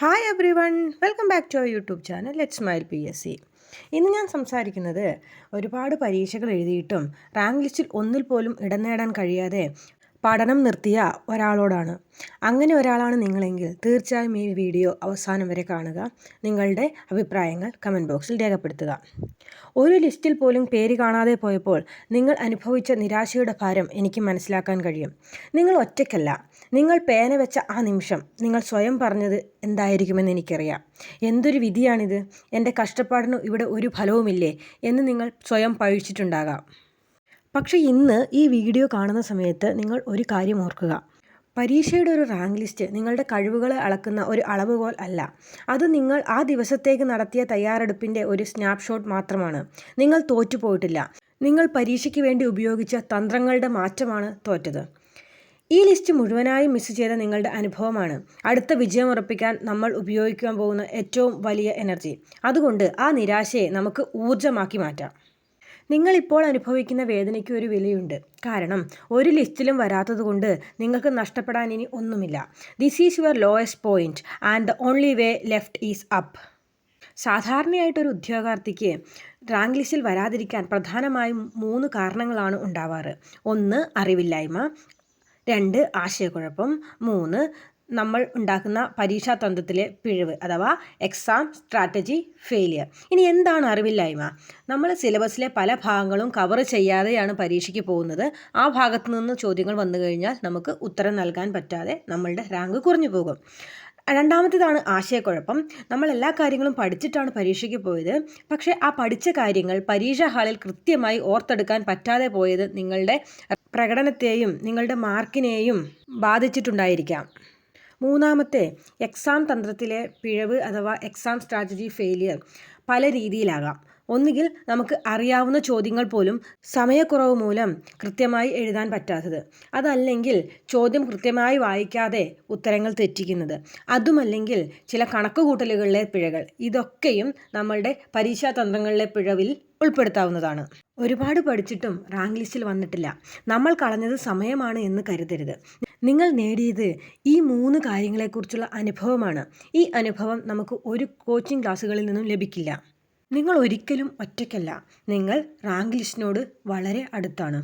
Hi every one welcome back to our YouTube channel let smile P S C ഇന്ന് ഞാൻ സംസാരിക്കുന്നത് ഒരുപാട് പരീക്ഷകൾ എഴുതിയിട്ടും റാങ്ക് ലിസ്റ്റിൽ ഒന്നിൽ പോലും ഇടം നേടാൻ കഴിയാതെ പഠനം നിർത്തിയ ഒരാളോടാണ്. അങ്ങനെ ഒരാളാണ് നിങ്ങളെങ്കിൽ തീർച്ചയായും ഈ വീഡിയോ അവസാനം വരെ കാണുക. നിങ്ങളുടെ അഭിപ്രായങ്ങൾ കമന്റ് ബോക്സിൽ രേഖപ്പെടുത്തുക. ഒരു ലിസ്റ്റിൽ പോലും പേര് കാണാതെ പോയപ്പോൾ നിങ്ങൾ അനുഭവിച്ച നിരാശയുടെ ഭാരം എനിക്ക് മനസ്സിലാക്കാൻ കഴിയും. നിങ്ങൾ ഒറ്റയ്ക്കല്ല. നിങ്ങൾ പേന വെച്ച ആ നിമിഷം നിങ്ങൾ സ്വയം പറഞ്ഞത് എന്തായിരിക്കുമെന്ന് എനിക്കറിയാം. എന്തൊരു വിധിയാണിത്? എന്റെ കഷ്ടപ്പാടിന് ഇവിടെ ഒരു ഫലവുമില്ലേ എന്ന് നിങ്ങൾ സ്വയം പഴിച്ചിട്ടുണ്ടാകാം. പക്ഷേ ഇന്ന് ഈ വീഡിയോ കാണുന്ന സമയത്ത് നിങ്ങൾ ഒരു കാര്യം ഓർക്കുക. പരീക്ഷയുടെ ഒരു റാങ്ക് ലിസ്റ്റ് നിങ്ങളുടെ കഴിവുകളെ അളക്കുന്ന ഒരു അളവുകോൽ അല്ല. അത് നിങ്ങൾ ആ ദിവസത്തേക്ക് നടത്തിയ തയ്യാറെടുപ്പിന്റെ ഒരു സ്നാപ്ഷോട്ട് മാത്രമാണ്. നിങ്ങൾ തോറ്റുപോയിട്ടില്ല നിങ്ങൾ പരീക്ഷയ്ക്ക് വേണ്ടി ഉപയോഗിച്ച തന്ത്രങ്ങളുടെ മാറ്റമാണ് തോറ്റത്. ഈ ലിസ്റ്റ് മുഴുവനായും മിസ് ചെയ്ത നിങ്ങളുടെ അനുഭവമാണ്. അടുത്ത വിജയം ഉറപ്പിക്കാൻ നമ്മൾ ഉപയോഗിക്കാൻ പോകുന്ന ഏറ്റവും വലിയ എനർജി. അതുകൊണ്ട് ആ നിരാശയെ നമുക്ക് ഊർജമാക്കി മാറ്റാം. നിങ്ങളിപ്പോൾ അനുഭവിക്കുന്ന വേദനയ്ക്ക് ഒരു വിലയുണ്ട്. കാരണം ഒരു ലിസ്റ്റിലും വരാത്തതുകൊണ്ട് നിങ്ങൾക്ക് നഷ്ടപ്പെടാൻ ഇനി ഒന്നുമില്ല. This is your lowest point and the only way left is up സാധാരണയായിട്ടൊരു ഉദ്യോഗാർത്ഥിക്ക് റാങ്ക് ലിസ്റ്റിൽ വരാതിരിക്കാൻ പ്രധാനമായും മൂന്ന് കാരണങ്ങളാണ് ഉണ്ടാവാറ്. ഒന്ന് അറിവില്ലായ്മ. രണ്ട് ആശയക്കുഴപ്പം. മൂന്ന് നമ്മൾ ഉണ്ടാക്കുന്ന പരീക്ഷാ തന്ത്രത്തിലെ പിഴവ് അഥവാ എക്സാം സ്ട്രാറ്റജി ഫെയിലിയർ ഇനി എന്താണ് അറിവില്ലായ്മ? നമ്മൾ സിലബസിലെ പല ഭാഗങ്ങളും കവർ ചെയ്യാതെയാണ് പരീക്ഷയ്ക്ക് പോകുന്നത്. ആ ഭാഗത്തു നിന്ന് ചോദ്യങ്ങൾ വന്നു കഴിഞ്ഞാൽ നമുക്ക് ഉത്തരം നൽകാൻ പറ്റാതെ നമ്മളുടെ റാങ്ക് കുറഞ്ഞു പോകും. രണ്ടാമത്തേതാണ് ആശയക്കുഴപ്പം. നമ്മൾ എല്ലാ കാര്യങ്ങളും പഠിച്ചിട്ടാണ് പരീക്ഷയ്ക്ക് പോയത്. പക്ഷേ ആ പഠിച്ച കാര്യങ്ങൾ പരീക്ഷാ ഹാളിൽ കൃത്യമായി ഓർത്തെടുക്കാൻ പറ്റാതെ പോയത് നിങ്ങളുടെ പ്രകടനത്തെയും നിങ്ങളുടെ മാർക്കിനെയും ബാധിച്ചിട്ടുണ്ടായിരിക്കാം. മൂന്നാമത്തെ എക്സാം തന്ത്രത്തിലെ പിഴവ് അഥവാ എക്സാം സ്ട്രാറ്റജി ഫെയിലിയർ പല രീതിയിലാകാം. ഒന്നുകിൽ നമുക്ക് അറിയാവുന്ന ചോദ്യങ്ങൾ പോലും സമയക്കുറവ് മൂലം കൃത്യമായി എഴുതാൻ പറ്റാത്തത്. അതല്ലെങ്കിൽ ചോദ്യം കൃത്യമായി വായിക്കാതെ ഉത്തരങ്ങൾ തെറ്റിക്കുന്നത്. അതുമല്ലെങ്കിൽ ചില കണക്കുകൂട്ടലുകളിലെ പിഴകൾ. ഇതൊക്കെയും നമ്മളുടെ പരീക്ഷാ തന്ത്രങ്ങളിലെ പിഴവിൽ ഉൾപ്പെടുത്താവുന്നതാണ്. ഒരുപാട് പഠിച്ചിട്ടും റാങ്ക് ലിസ്റ്റിൽ വന്നിട്ടില്ല. നമ്മൾ കളഞ്ഞത് സമയമാണ് എന്ന് കരുതരുത്. നിങ്ങൾ നേടിയത് ഈ മൂന്ന് കാര്യങ്ങളെക്കുറിച്ചുള്ള അനുഭവമാണ്. ഈ അനുഭവം നമുക്ക് ഒരു കോച്ചിങ് ക്ലാസ്സുകളിൽ നിന്നും ലഭിക്കില്ല. നിങ്ങൾ ഒരിക്കലും ഒറ്റയ്ക്കല്ല. നിങ്ങൾ റാങ്ക് ലിസ്റ്റിനോട് വളരെ അടുത്താണ്.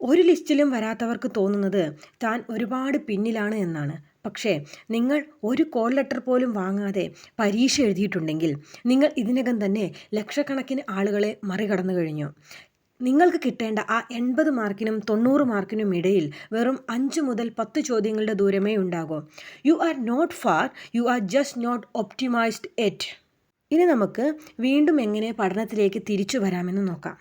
ഒരു ലിസ്റ്റിലും വരാത്തവർക്ക് തോന്നുന്നത് താൻ ഒരുപാട് പിന്നിലാണ് എന്നാണ്. പക്ഷേ നിങ്ങൾ ഒരു കോൾ ലെറ്റർ പോലും വാങ്ങാതെ പരീക്ഷ എഴുതിയിട്ടുണ്ടെങ്കിൽ നിങ്ങൾ ഇതിനകം തന്നെ ലക്ഷക്കണക്കിന് ആളുകളെ മറികടന്നു കഴിഞ്ഞു. നിങ്ങൾക്ക് കിട്ടേണ്ട ആ എൺപത് മാർക്കിനും തൊണ്ണൂറ് മാർക്കിനും ഇടയിൽ വെറും അഞ്ച് മുതൽ പത്ത് ചോദ്യങ്ങളുടെ ദൂരമേ ഉണ്ടാകൂ. You are not far you are just not optimised yet ഇനി നമുക്ക് വീണ്ടും എങ്ങനെ പഠനത്തിലേക്ക് തിരിച്ചു വരാമെന്ന് നോക്കാം.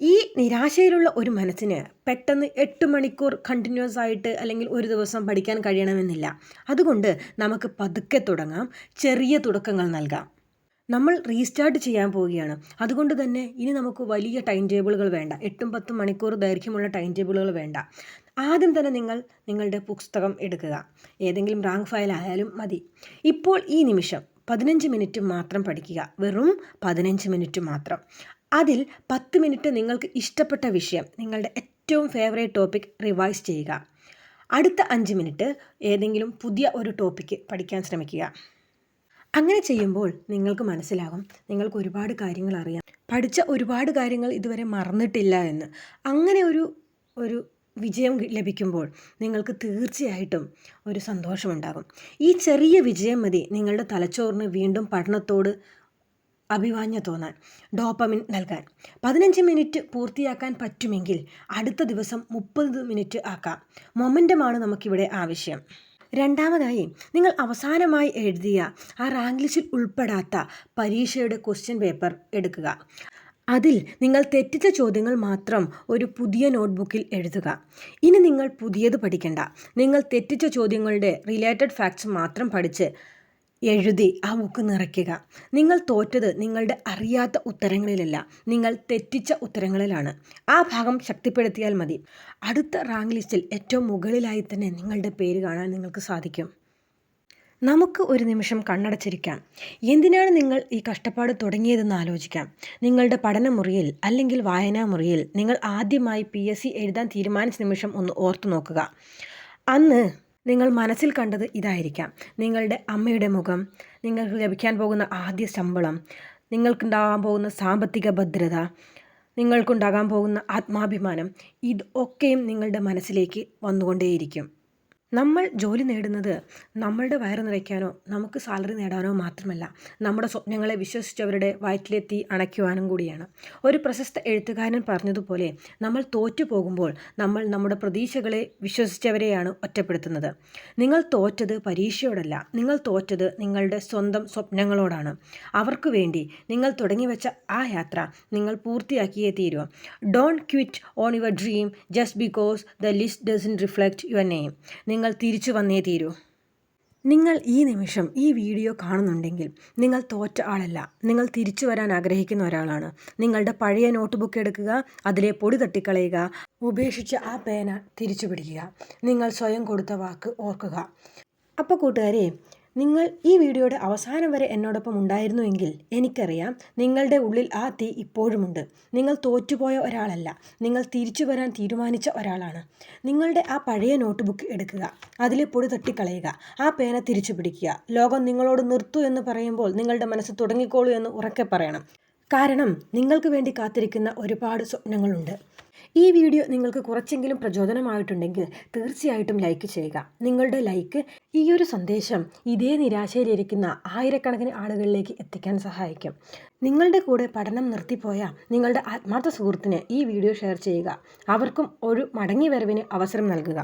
ഈ നിരാശയിലുള്ള ഒരു മനസ്സിന് പെട്ടെന്ന് എട്ട് മണിക്കൂർ കണ്ടിന്യൂസ് ആയിട്ട് അല്ലെങ്കിൽ ഒരു ദിവസം പഠിക്കാൻ കഴിയണമെന്നില്ല. അതുകൊണ്ട് നമുക്ക് പതുക്കെ തുടങ്ങാം. ചെറിയ തുടക്കങ്ങൾ നൽകാം. നമ്മൾ റീസ്റ്റാർട്ട് ചെയ്യാൻ പോവുകയാണ്. അതുകൊണ്ട് തന്നെ ഇനി നമുക്ക് വലിയ ടൈം ടേബിളുകൾ വേണ്ട. എട്ടും പത്തും മണിക്കൂർ ദൈർഘ്യമുള്ള ടൈം ടേബിളുകൾ വേണ്ട. ആദ്യം തന്നെ നിങ്ങൾ നിങ്ങളുടെ പുസ്തകം എടുക്കുക. ഏതെങ്കിലും റാങ്ക് ഫയൽ ആയാലും മതി. ഇപ്പോൾ ഈ നിമിഷം പതിനഞ്ച് മിനിറ്റ് മാത്രം പഠിക്കുക. വെറും പതിനഞ്ച് മിനിറ്റ് മാത്രം. അതിൽ പത്ത് മിനിറ്റ് നിങ്ങൾക്ക് ഇഷ്ടപ്പെട്ട വിഷയം നിങ്ങളുടെ ഏറ്റവും ഫേവറേറ്റ് ടോപ്പിക് റിവൈസ് ചെയ്യുക. അടുത്ത അഞ്ച് മിനിറ്റ് ഏതെങ്കിലും പുതിയ ഒരു ടോപ്പിക്ക് പഠിക്കാൻ ശ്രമിക്കുക. അങ്ങനെ ചെയ്യുമ്പോൾ നിങ്ങൾക്ക് മനസ്സിലാകും നിങ്ങൾക്ക് ഒരുപാട് കാര്യങ്ങൾ അറിയാം. പഠിച്ച ഒരുപാട് കാര്യങ്ങൾ ഇതുവരെ മറന്നിട്ടില്ല എന്ന്. അങ്ങനെ ഒരു ഒരു വിജയം ലഭിക്കുമ്പോൾ നിങ്ങൾക്ക് തീർച്ചയായിട്ടും ഒരു സന്തോഷമുണ്ടാകും. ഈ ചെറിയ വിജയം മതി നിങ്ങളുടെ തലച്ചോറിന് വീണ്ടും പഠനത്തോട് അഭിവാഞ്ഞ തോന്നാൻ ഡോപ്പമിൻ നൽകാൻ. പതിനഞ്ച് മിനിറ്റ് പൂർത്തിയാക്കാൻ പറ്റുമെങ്കിൽ അടുത്ത ദിവസം മുപ്പത് മിനിറ്റ് ആക്കാം. മൊമെന്റമാണ് നമുക്കിവിടെ ആവശ്യം. രണ്ടാമതായി നിങ്ങൾ അവസാനമായി എഴുതിയ ആ റാങ്ക് ലിസ്റ്റിൽ ഉൾപ്പെടാത്ത പരീക്ഷയുടെ ക്വസ്റ്റ്യൻ പേപ്പർ എടുക്കുക. അതിൽ നിങ്ങൾ തെറ്റിച്ച ചോദ്യങ്ങൾ മാത്രം ഒരു പുതിയ നോട്ട്ബുക്കിൽ എഴുതുക. ഇനി നിങ്ങൾ പുതിയത് പഠിക്കണ്ട. നിങ്ങൾ തെറ്റിച്ച ചോദ്യങ്ങളുടെ റിലേറ്റഡ് ഫാക്ട്സ് മാത്രം പഠിച്ച് എഴുതി ആ ബുക്ക് നിറയ്ക്കുക. നിങ്ങൾ തോറ്റത് നിങ്ങളുടെ അറിയാത്ത ഉത്തരങ്ങളിലല്ല. നിങ്ങൾ തെറ്റിച്ച ഉത്തരങ്ങളിലാണ്. ആ ഭാഗം ശക്തിപ്പെടുത്തിയാൽ മതി. അടുത്ത റാങ്ക് ലിസ്റ്റിൽ ഏറ്റവും മുകളിലായി തന്നെ നിങ്ങളുടെ പേര് കാണാൻ നിങ്ങൾക്ക് സാധിക്കും. നമുക്ക് ഒരു നിമിഷം കണ്ണടച്ചിരിക്കാം. എന്തിനാണ് നിങ്ങൾ ഈ കഷ്ടപ്പാട് തുടങ്ങിയതെന്ന് ആലോചിക്കാം. നിങ്ങളുടെ പഠനമുറിയിൽ അല്ലെങ്കിൽ വായനാമുറിയിൽ നിങ്ങൾ ആദ്യമായി പി എസ് സി എഴുതാൻ തീരുമാനിച്ച നിമിഷം ഒന്ന് ഓർത്തു നോക്കുക. അന്ന് നിങ്ങൾ മനസ്സിൽ കണ്ടത് ഇതായിരിക്കാം. നിങ്ങളുടെ അമ്മയുടെ മുഖം നിങ്ങൾക്ക് ലഭിക്കാൻ പോകുന്ന ആദ്യ ശമ്പളം നിങ്ങൾക്കുണ്ടാകാൻ പോകുന്ന സാമ്പത്തിക ഭദ്രത നിങ്ങൾക്കുണ്ടാകാൻ പോകുന്ന ആത്മാഭിമാനം ഇതൊക്കെയും നിങ്ങളുടെ മനസ്സിലേക്ക് വന്നുകൊണ്ടേയിരിക്കും. നമ്മൾ ജോലി നേടുന്നത് നമ്മളുടെ വയറ് നിറയ്ക്കാനോ നമുക്ക് സാലറി നേടാനോ മാത്രമല്ല നമ്മുടെ സ്വപ്നങ്ങളെ വിശ്വസിച്ചവരുടെ വയറ്റിലെത്തി അണയ്ക്കുവാനും കൂടിയാണ്. ഒരു പ്രശസ്ത എഴുത്തുകാരൻ പറഞ്ഞതുപോലെ നമ്മൾ തോറ്റു പോകുമ്പോൾ നമ്മൾ നമ്മുടെ പ്രതീക്ഷകളെ വിശ്വസിച്ചവരെയാണ് ഒറ്റപ്പെടുത്തുന്നത്. നിങ്ങൾ തോറ്റത് പരീക്ഷയോടല്ല നിങ്ങൾ തോറ്റത് നിങ്ങളുടെ സ്വന്തം സ്വപ്നങ്ങളോടാണ്. അവർക്ക് വേണ്ടി നിങ്ങൾ തുടങ്ങിവെച്ച ആ യാത്ര നിങ്ങൾ പൂർത്തിയാക്കിയേ തീരൂ. Don't quit on your dream just because the list doesn't reflect your name നിങ്ങൾ തിരിച്ചു വന്നേ തീരൂ. നിങ്ങൾ ഈ നിമിഷം ഈ വീഡിയോ കാണുന്നുണ്ടെങ്കിൽ നിങ്ങൾ തോറ്റ ആളല്ല. നിങ്ങൾ തിരിച്ചു വരാൻ ആഗ്രഹിക്കുന്ന ഒരാളാണ്. നിങ്ങളുടെ പഴയ നോട്ട്ബുക്ക് എടുക്കുക അതിലെ പൊടി തട്ടിക്കളയുക ഉപേക്ഷിച്ച് ആ പേന തിരിച്ചു പിടിക്കുക. നിങ്ങൾ സ്വയം കൊടുത്ത വാക്ക് ഓർക്കുക. അപ്പോൾ കൂട്ടുകാരെ നിങ്ങൾ ഈ വീഡിയോയുടെ അവസാനം വരെ എന്നോടൊപ്പം ഉണ്ടായിരുന്നുവെങ്കിൽ എനിക്കറിയാം നിങ്ങളുടെ ഉള്ളിൽ ആ തീ ഇപ്പോഴുമുണ്ട്. നിങ്ങൾ തോറ്റുപോയ ഒരാളല്ല. നിങ്ങൾ തിരിച്ചു വരാൻ തീരുമാനിച്ച ഒരാളാണ്. നിങ്ങളുടെ ആ പഴയ നോട്ട്ബുക്ക് എടുക്കുക. അതിലെ പൊടി തട്ടിക്കളയുക. ആ പേന തിരിച്ചു പിടിക്കുക. ലോകം നിങ്ങളോട് നിർത്തു എന്ന് പറയുമ്പോൾ നിങ്ങളുടെ മനസ്സ് തുടങ്ങിക്കോളൂ എന്ന് ഉറക്കെ പറയണം. കാരണം നിങ്ങൾക്ക് വേണ്ടി കാത്തിരിക്കുന്ന ഒരുപാട് സ്വപ്നങ്ങളുണ്ട്. ഈ വീഡിയോ നിങ്ങൾക്ക് കുറച്ചെങ്കിലും പ്രചോദനമായിട്ടുണ്ടെങ്കിൽ തീർച്ചയായിട്ടും ലൈക്ക് ചെയ്യുക. നിങ്ങളുടെ ലൈക്ക് ഈ ഒരു സന്ദേശം ഇതേ നിരാശയിലിരിക്കുന്ന ആയിരക്കണക്കിന് ആളുകളിലേക്ക് എത്തിക്കാൻ സഹായിക്കും. നിങ്ങളുടെ കൂടെ പഠനം നിർത്തിപ്പോയ നിങ്ങളുടെ ആത്മാർത്ഥ സുഹൃത്തിന് ഈ വീഡിയോ ഷെയർ ചെയ്യുക. അവർക്കും ഒരു മടങ്ങി വരവിന് അവസരം നൽകുക.